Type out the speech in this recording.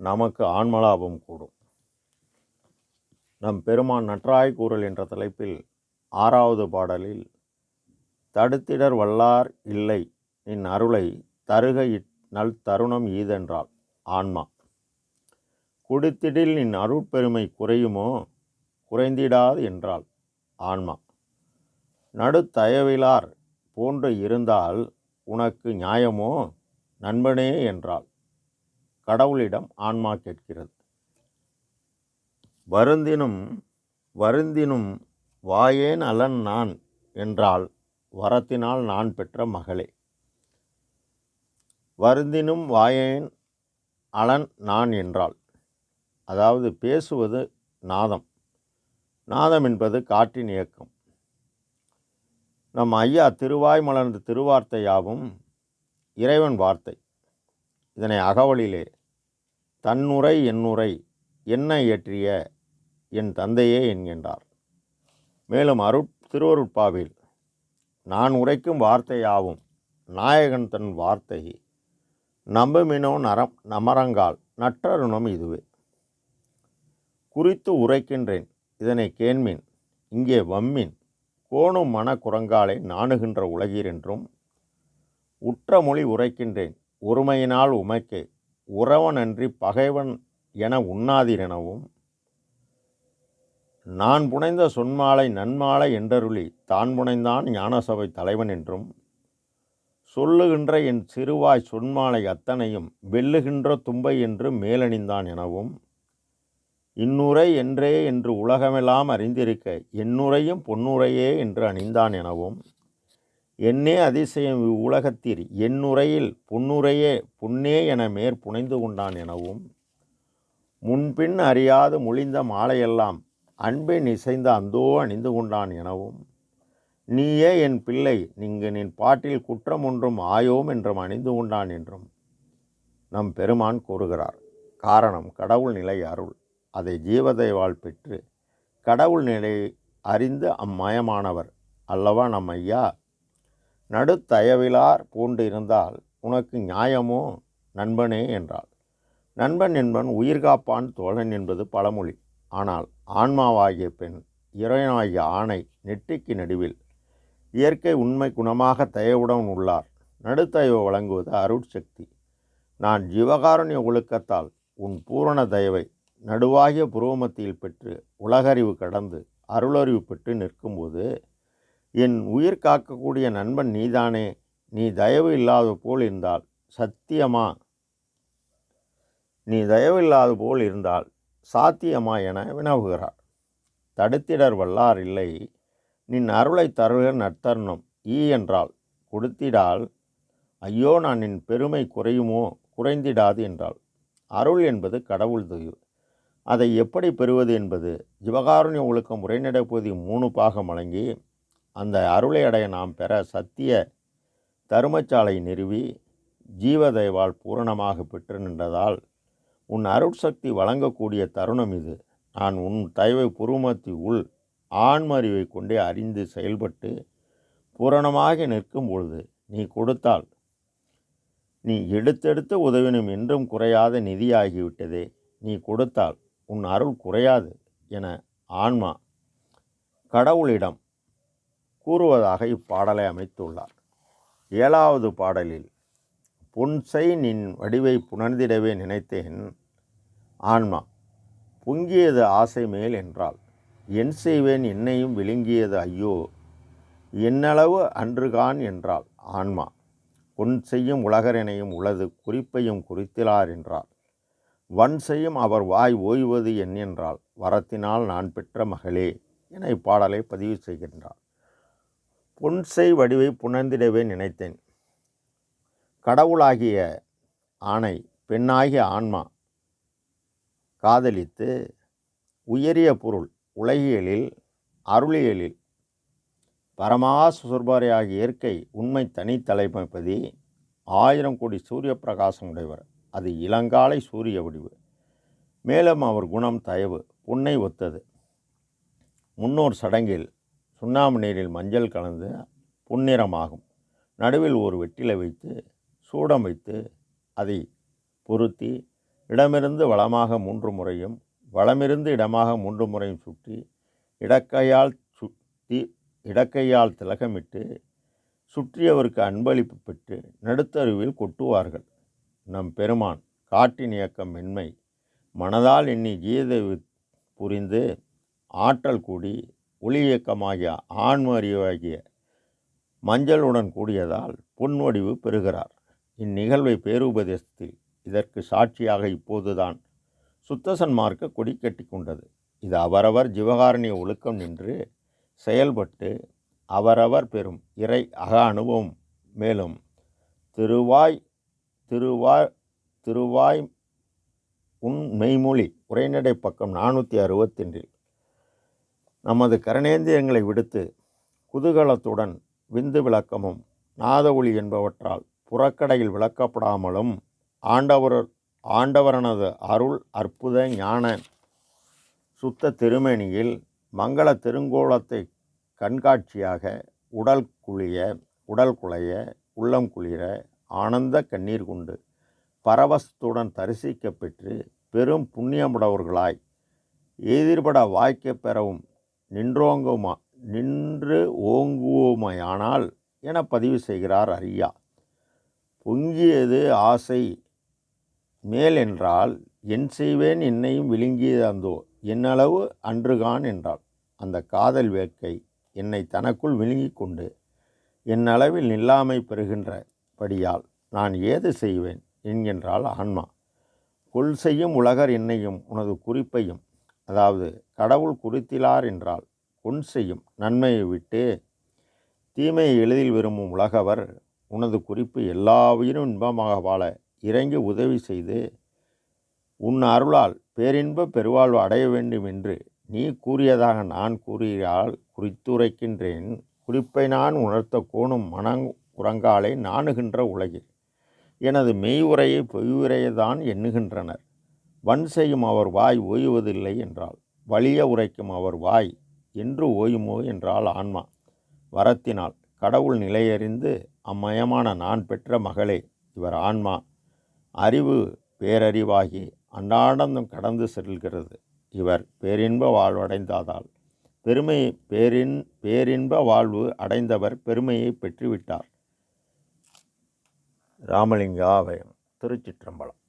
நமக்கு ஆன்மலாபம் கூடும். நம் பெருமான் நற்றாய் கூறல் என்ற தலைப்பில் ஆறாவது பாடலில் தடுத்திடர் வல்லார் இல்லை நின் அருளை தருக இட் நல் தருணம் ஈதென்றால் ஆன்மா. குடித்திடில் நின் அருட்பெருமை குறையுமோ குறைந்திடாது என்றால் ஆன்மா. நடுத்தயவிலார் போன்று இருந்தால் உனக்கு நியாயமோ நண்பனே என்றால் கடவுளிடம் ஆன்மா கேட்கிறது. வருந்தினும் வருந்தினும் வாயேன் அலன் நான் என்றால் வரத்தினால் நான் பெற்ற மகளே. வருந்தினும் வாயேன் அலன் நான் என்றால் அதாவது பேசுவது நாதம். நாதம் என்பது காற்றின் இயக்கம். நம் ஐயா திருவாய் மலர்ந்த திருவார்த்தையாவும் இறைவன் வார்த்தை. இதனை அகவலிலே தன்னுரை என்னுரை என்ன இயற்றிய என் தந்தையே என்கின்றார். மேலும் அருட் திருவருட்பாவில் நான் உரைக்கும் வார்த்தையாவும் நாயகன் தன் வார்த்தை நம்புமினோ நரம் நமரங்கால் நற்றருணம் இதுவே. குறித்து உரைக்கின்றேன் இதனை கேண்மின் இங்கே வம்மின் கோணும் மன குரங்காலை நாணுகின்ற உலகீர் என்றும் உற்ற மொழி உரைக்கின்றேன் ஒருமையினால் உமைக்கே உறவனன்றி பகைவன் என உண்ணாதிரெனவும் நான் புனைந்த சொன்மாலை நன்மாலை என்றருளி தான் புனைந்தான் ஞானசபை தலைவன் என்றும் சொல்லுகின்ற என் சிறுவாய் சொன்மாலை அத்தனையும் வெல்லுகின்ற தும்பை என்று மேலணிந்தான் எனவும் இன்னுரை என்றே என்று உலகமெல்லாம் அறிந்திருக்க என்னுரையும் பொன்னுரையே என்று அணிந்தான் எனவும் என்னே அதிசயம் இவ்வுலகத்தில் என்னுரையில் புன்னுரையே புன்னே என மேற்புனைந்து கொண்டான் எனவும் முன்பின் அறியாது முழிந்த மாலையெல்லாம் அன்பின் இசைந்த அந்தோ அணிந்து கொண்டான் எனவும் நீயே என் பிள்ளை நீங்கு நின் பாட்டில் குற்றம் ஒன்றும் ஆயோம் என்றும் அணிந்து கொண்டான் என்றும் நம் பெருமான் கூறுகிறார். காரணம் கடவுள் நிலை அருள். அதை ஜீவதைவால் பெற்று கடவுள் நிலை அறிந்து அம்மயமானவர் அல்லவா நம் ஐயா? நடுத்தயவிலார் பூண்டு இருந்தால் உனக்கு நியாயமோ? நண்பனே என்றாள். நண்பன் என்பன் உயிர்காப்பான் தோழன் என்பது பழமொழி. ஆனால் ஆன்மாவாகிய பெண் இறைவனாகிய ஆணை நெற்றிக்கு நடுவில் இயற்கை உண்மை குணமாக தயவுடன் உள்ளார். நடுத்தயவு வழங்குவது அருட்சக்தி நான் ஜீவகாருண்ய ஒழுக்கத்தால் உன் பூரண தயவை நடுவாகிய புருவமத்தியில் பெற்று உலகறிவு கடந்து அருளறிவு பெற்று நிற்கும்போது என் உயிர் காக்கக்கூடிய நண்பன் நீதானே நீ தயவு இல்லாத போல் இருந்தால் சத்தியமா? நீ தயவு இல்லாத போல் இருந்தால் சாத்தியமா என வினவுகிறார். தடுத்திடர் வல்லார் இல்லை நின் அருளை தருக நற்தருணம் ஈ என்றால் கொடுத்திடால் ஐயோ நான் நின் பெருமை குறையுமோ குறைந்திடாது என்றால் அருள் என்பது கடவுள் தெய்வு. அதை எப்படி பெறுவது என்பது ஜிவகாருண்ய ஒழுக்கம் உரைநடைப்பகுதி மூணு பாகம் வழங்கி அந்த அருளை அடைய நாம் பெற சத்திய தருமச்சாலை நிறுவி ஜீவதைவால் பூரணமாக பெற்று நின்றதால் உன் அருட்சக்தி வழங்கக்கூடிய தருணம் இது. நான் உன் தயவை புருமத்தி உள் ஆண்மறிவை கொண்டே அறிந்து செயல்பட்டு பூரணமாக நிற்கும் பொழுது நீ கொடுத்தால் நீ எடுத்தெடுத்து உதவினும் என்றும் குறையாத நிதியாகிவிட்டதே. நீ கொடுத்தால் உன் அருள் குறையாது என ஆன்மா கடவுளிடம் கூறுவதாக இப்பாடலை அமைத்துள்ளார். ஏழாவது பாடலில் புன்சை நின் வடிவை புணர்ந்திடவே நினைத்தேன் ஆன்மா பொங்கியது ஆசை மேல் என்றால் என் செய்வேன் என்னையும் விழுங்கியது ஐயோ என்னளவு அன்றுகான் என்றால் ஆன்மா பொன் செய்யும் உலகரனையும் உளது குறிப்பையும் குறித்திலார் என்றார் வன் செய்யும் அவர் வாய் ஓய்வது என் என்றால் வரத்தினால் நான் பெற்ற மகளே என இப்பாடலை பதிவு செய்கின்றார். பொன்செய் வடிவை புணர்ந்திடவே நினைத்தேன். கடவுளாகிய ஆணை பெண்ணாகிய ஆன்மா காதலித்து உயரிய பொருள் உலகியலில் அருளியலில் பரமாசுர்பாரியாகிய இயற்கை உண்மை தனித்தலைமைப்பதி ஆயிரம் கோடி சூரிய பிரகாசம் உடையவர். அது இளங்காலை சூரிய வடிவு. மேலும் அவர் குணம் தயவு புன்னை ஒத்தது. முன்னோர் சடங்கில் சுண்ணாம்பு நீரில் மஞ்சள் கலந்து புன்னிறமாகும். நடுவில் ஒரு வெட்டிலை வைத்து சூடம் வைத்து அதை பொருத்தி இடமிருந்து வளமாக மூன்று முறையும் வளமிருந்து இடமாக மூன்று முறையும் சுற்றி இடக்கையால் சுற்றி இடக்கையால் திலகமிட்டு சுற்றியவருக்கு அன்பளிப்பு பெற்று நடுத்தருவில் கொட்டுவார்கள். நம் பெருமான் காட்டின் இயக்கம் மென்மை. மனதால் எண்ணி கீதை புரிந்து ஆற்றல் கூடி ஒளி இயக்கமாகிய ஆன்ம அறிவாகிய மஞ்சளுடன் கூடியதால் பொன்வடிவு பெறுகிறார். இந்நிகழ்வை பேருபதேசத்தில் இதற்கு சாட்சியாக இப்போதுதான் சுத்தசன்மார்க்க கொடி கட்டி கொண்டது. இது அவரவர் ஜீவகாரணிய ஒழுக்கம் நின்று செயல்பட்டு அவரவர் பெறும் இறை அக அனுபவம் மேலும் திருவாய் திருவாய் திருவாய் உன் மெய்மொழி உரைநடை பக்கம் நானூற்றி அறுபத்தென்றில் நமது கரணேந்திரங்களை விடுத்து குதூகலத்துடன் விந்து விளக்கமும் நாத ஒளி என்பவற்றால் புறக்கடையில் விளக்கப்படாமலும் ஆண்டவர் ஆண்டவரனது அருள் அற்புத ஞான சுத்த திருமேனியில் மங்கள திருங்கோலத்தை கண்காட்சியாக உடல் குளிய உடல் குலைய உள்ளம் குளிர ஆனந்த கண்ணீர் கொண்டு பரவசத்துடன் தரிசிக்க பெற்று பெரும் புண்ணியமுடவர்களாய் எதிர்பட வாய்க்க பெறவும் நின்றோங்குமா நின்று ஓங்குவோமையானால் என பதிவு செய்கிறார் அரியா. பொங்கியது ஆசை மேல் என்றால் என் செய்வேன் என்னையும் விழுங்கியது அந்தோ என்னளவு அன்றுகான் என்றாள். அந்த காதல் வேட்கை என்னை தனக்குள் விழுங்கி கொண்டு என் அளவில் நில்லாமை பெறுகின்றபடியால் நான் ஏது செய்வேன் என்கின்றாள் ஆன்மா. கொல் செய்யும் உலகர் என்னையும் உனது குறிப்பையும் அதாவது கடவுள் குறித்திலார் என்றால் கொன் செய்யும் நன்மையை விட்டு தீமையை எளிதில் விரும்பும் உலகவர் உனது குறிப்பு எல்லா உயிரும் இன்பமாக வாழ இறங்கி உதவி செய்து உன் அருளால் பேரின்ப பெருவாழ்வு அடைய வேண்டும் என்று நீ கூறியதாக நான் கூறியால் குறித்துரைக்கின்றேன். குறிப்பை நான் உணர்த்த கோணும் மனங் உறங்காலை நாணுகின்ற உலகில் எனது மெய் உரையை தான் எண்ணுகின்றனர். வன் செய்யும் அவர் வாய் ஓய்வதில்லை என்றால் வலிய உரைக்கும் அவர் வாய் என்று ஓயுமோ என்றால் ஆன்மா. வரத்தினால் கடவுள் நிலையறிந்து அம்மயமான நான் பெற்ற மகளே இவர் ஆன்மா. அறிவு பேரறிவாகி அன்னாடந்தம் கடந்து செல்கிறது. இவர் பேரின்ப வாழ்வடைந்ததால். பெருமை பேரின் பேரின்ப வாழ்வு அடைந்தவர் பெருமையை பெற்றுவிட்டார். ராமலிங்காவயம் திருச்சிற்றம்பலம்.